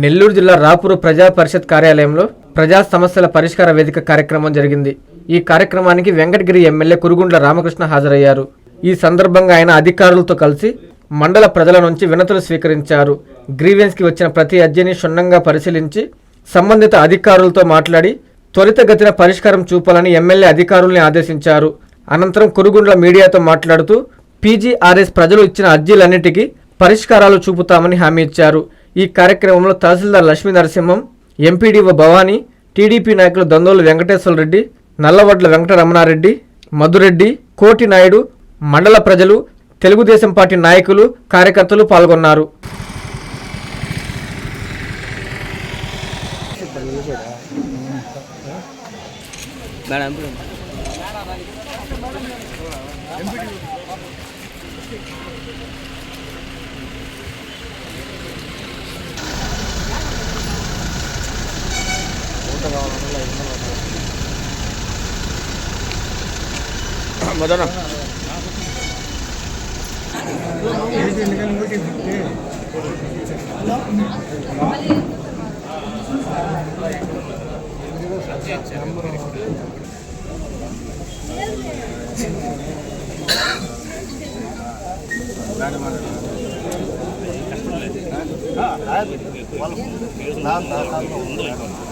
నెల్లూరు జిల్లా రాపూరు ప్రజా పరిషత్ కార్యాలయంలో ప్రజా సమస్యల పరిష్కార వేదిక కార్యక్రమం జరిగింది. ఈ కార్యక్రమానికి వెంకటగిరి ఎమ్మెల్యే కురుగుండ్ల రామకృష్ణ హాజరయ్యారు. ఈ సందర్భంగా ఆయన అధికారులతో కలిసి మండల ప్రజల నుంచి వినతులు స్వీకరించారు. గ్రీవెన్స్కి వచ్చిన ప్రతి అర్జీని క్షుణ్ణంగా పరిశీలించి సంబంధిత అధికారులతో మాట్లాడి త్వరితగతిన పరిష్కారం చూపాలని ఎమ్మెల్యే అధికారుల్ని ఆదేశించారు. అనంతరం కురుగుండ్ల మీడియాతో మాట్లాడుతూ పీజీఆర్ఎస్ ప్రజలు ఇచ్చిన అర్జీలన్నిటికీ పరిష్కారాలు చూపుతామని హామీ ఇచ్చారు. ఈ కార్యక్రమంలో తహసీల్దార్ లక్ష్మీ నరసింహం ఎంపీడీఓ భవానీ టీడీపీ నాయకులు దందోలు వెంకటేశ్వర రెడ్డి నల్లవడ్ల వెంకటరమణారెడ్డి మధురెడ్డి కోటి నాయుడు మండల ప్రజలు తెలుగుదేశం పార్టీ నాయకులు కార్యకర్తలు పాల్గొన్నారు. మేడం. ಊಟಕ್ಕೆ ಅವನ್ನೆಲ್ಲ ಇದು ಮದನ ನಾನು ನಾನು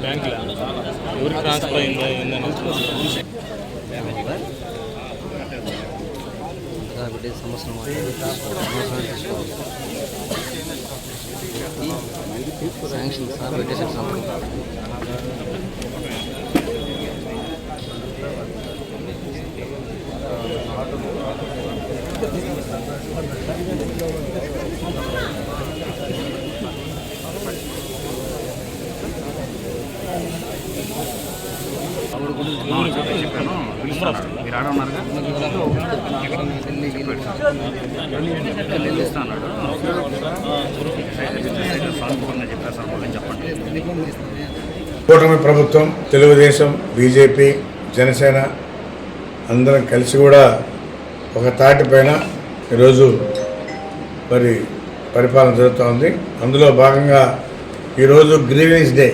బ్యాంక్లో ఎవరికి ట్రాన్స్ఫర్ అయిందా సంవత్సరం సంవత్సరం శాంక్షన్ సార్ పెట్టేసారు సంవత్సరం మీరు ఆడ ఉన్నారుగా చెప్పండి కూటమి ప్రభుత్వం తెలుగుదేశం బీజేపీ జనసేన అందరం కలిసి కూడా ఒక తాటిపైన ఈరోజు మరి పరిపాలన జరుగుతూ ఉంది. అందులో భాగంగా ఈరోజు గ్రీవెన్స్ డే.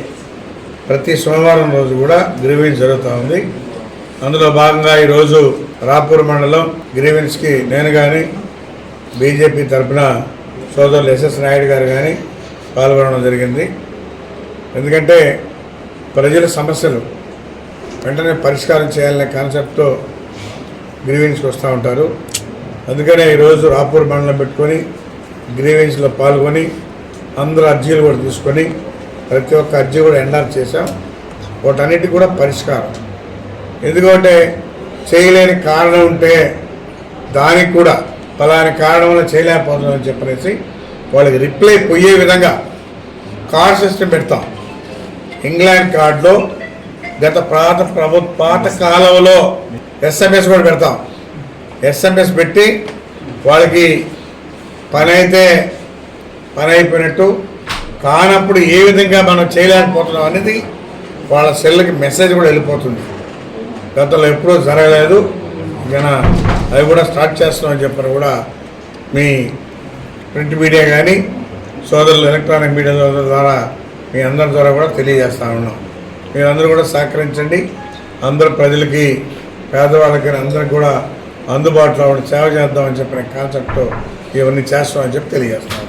ప్రతి సోమవారం రోజు కూడా గ్రీవెన్స్ జరుగుతూ ఉంది. అందులో భాగంగా ఈరోజు రాపూర్ మండలం గ్రీవెన్స్కి నేను కానీ బీజేపీ తరఫున సోదరులు ఎస్ఎస్ నాయుడు గారు కానీ పాల్గొనడం జరిగింది. ఎందుకంటే ప్రజల సమస్యలు వెంటనే పరిష్కారం చేయాలనే కాన్సెప్ట్తో గ్రీవెన్స్కి వస్తూ ఉంటారు. అందుకనే ఈరోజు రాపూర్ మండలం పెట్టుకొని గ్రీవెన్స్లో పాల్గొని అందరూ అర్జీలు కూడా తీసుకొని ప్రతి ఒక్క అర్జీ కూడా ఎండార్ చేశాం. వాటన్నిటికి కూడా పరిష్కారం. ఎందుకంటే చేయలేని కారణం ఉంటే దానికి కూడా ఫలాని కారణం వల్ల చేయలేకపోతున్నామని చెప్పనేసి వాళ్ళకి రిప్లై పోయే విధంగా కార్డ్ సిస్టమ్ పెడతాం. ఇంగ్లాండ్ కార్డులో గత పాత ప్రభు పాత కాలంలో ఎస్ఎంఎస్ కూడా పెడతాం. ఎస్ఎంఎస్ పెట్టి వాళ్ళకి పని అయితే పని అయిపోయినట్టు కానప్పుడు ఏ విధంగా మనం చేయలేకపోతున్నాం అనేది వాళ్ళ సెల్కి మెసేజ్ కూడా వెళ్ళిపోతుంది. గతంలో ఎప్పుడూ జరగలేదు. జన అవి కూడా స్టార్ట్ చేస్తున్నామని చెప్పని కూడా మీ ప్రింట్ మీడియా కానీ సోదరులు ఎలక్ట్రానిక్ మీడియా ద్వారా మీ అందరి ద్వారా కూడా తెలియజేస్తా ఉన్నాం. మీరందరూ కూడా సహకరించండి. అందరు ప్రజలకి పేదవాళ్ళకి అందరికి కూడా అందుబాటులో ఉండి సేవ చేద్దామని చెప్పిన కాన్సెప్ట్తో ఇవన్నీ చేస్తామని చెప్పి తెలియజేస్తాం